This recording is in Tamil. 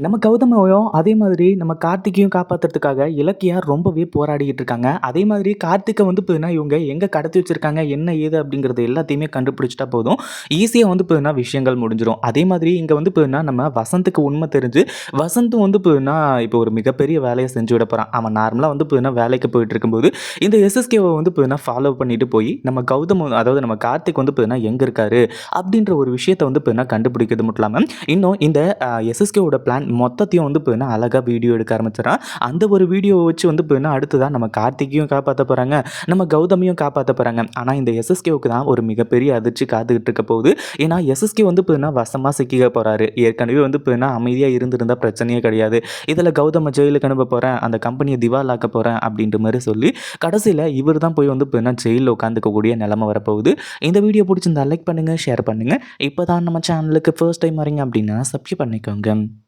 நம்ம கௌதமையும் அதே மாதிரி நம்ம கார்த்திகையும் காப்பாத்துறதுக்காக இலக்கியா ரொம்பவே போராடிக்கிட்டு இருக்காங்க. அதே மாதிரி கார்த்திகை வந்து பார்த்தீங்கன்னா இவங்க எங்கே கடத்தி வச்சிருக்காங்க என்ன ஏது அப்படிங்கிறது எல்லாத்தையுமே கண்டுபிடிச்சிட்டா போதும். ஈஸியாக வந்து பார்த்தீங்கன்னா விஷயங்கள் முடிஞ்சிடும் அதே மாதிரி இங்கே வந்து பார்த்தீங்கன்னா நம்ம வசந்துக்கு உண்மை தெரிஞ்சு வசந்தும் வந்து பார்த்தீங்கன்னா இப்போ ஒரு மிகப்பெரிய வேலையை செஞ்சு விட போகிறான் அவன் நார்மலாக வந்து பார்த்தீங்கன்னா வேலைக்கு போயிட்டு இருக்கும்போது இந்த எஸ்எஸ்கேவை வந்து பார்த்தீங்கன்னா ஃபாலோ பண்ணிட்டு போய் நம்ம கௌதம் அதாவது நம்ம கார்த்திக் வந்து பார்த்தீங்கன்னா எங்கே இருக்காரு அப்படின்ற ஒரு விஷயத்தை வந்து பார்த்தீங்கன்னா கண்டுபிடிக்கிறது மட்டும் இல்லாமல் இன்னும் இந்த எஸ்எஸ்கேவோட பிளான் மொத்தத்தையும் வந்து பார்த்தீங்கன்னா அழகாக வீடியோ எடுக்க ஆரம்பிச்சிடறான். அந்த ஒரு வீடியோவை வச்சு வந்து பார்த்தீங்கன்னா அடுத்ததான் நம்ம கார்த்திகையும் காப்பாற்ற போகிறாங்க நம்ம கௌதமியும் காப்பாற்ற போகிறாங்க ஆனால் இந்த எஸ்எஸ்கேவுக்கு தான் ஒரு மிகப்பெரிய அதிர்ச்சி காத்துக்கிட்டு இருக்க போகுது. ஏன்னா எஸ்எஸ்கே வந்து பார்த்தீங்கன்னா வசமாக சிக்கிக்க போகிறாரு ஏற்கனவே வந்து பார்த்தீங்கன்னா அமைதியாக இருந்திருந்தால் பிரச்சனையே கிடையாது. இதில் கௌதம ஜெயிலுக்கு அனுப்ப போகிறேன் அந்த கம்பெனியை திவாலாக்க போகிறேன் அப்படின்ற மாதிரி சொல்லி கடைசியில் இவர் தான் போய் வந்து பார்த்தீங்கன்னா ஜெயிலில் உட்காந்துக்கக்கூடிய நிலமை வரப்போகுது. இந்த வீடியோ பிடிச்சிருந்தா லைக் பண்ணுங்கள் ஷேர் பண்ணுங்கள் இப்போ தான் நம்ம சேனலுக்கு ஃபர்ஸ்ட் டைம் வரீங்க அப்படின்னா சப்ஸ்கிரைப் பண்ணிக்கோங்க.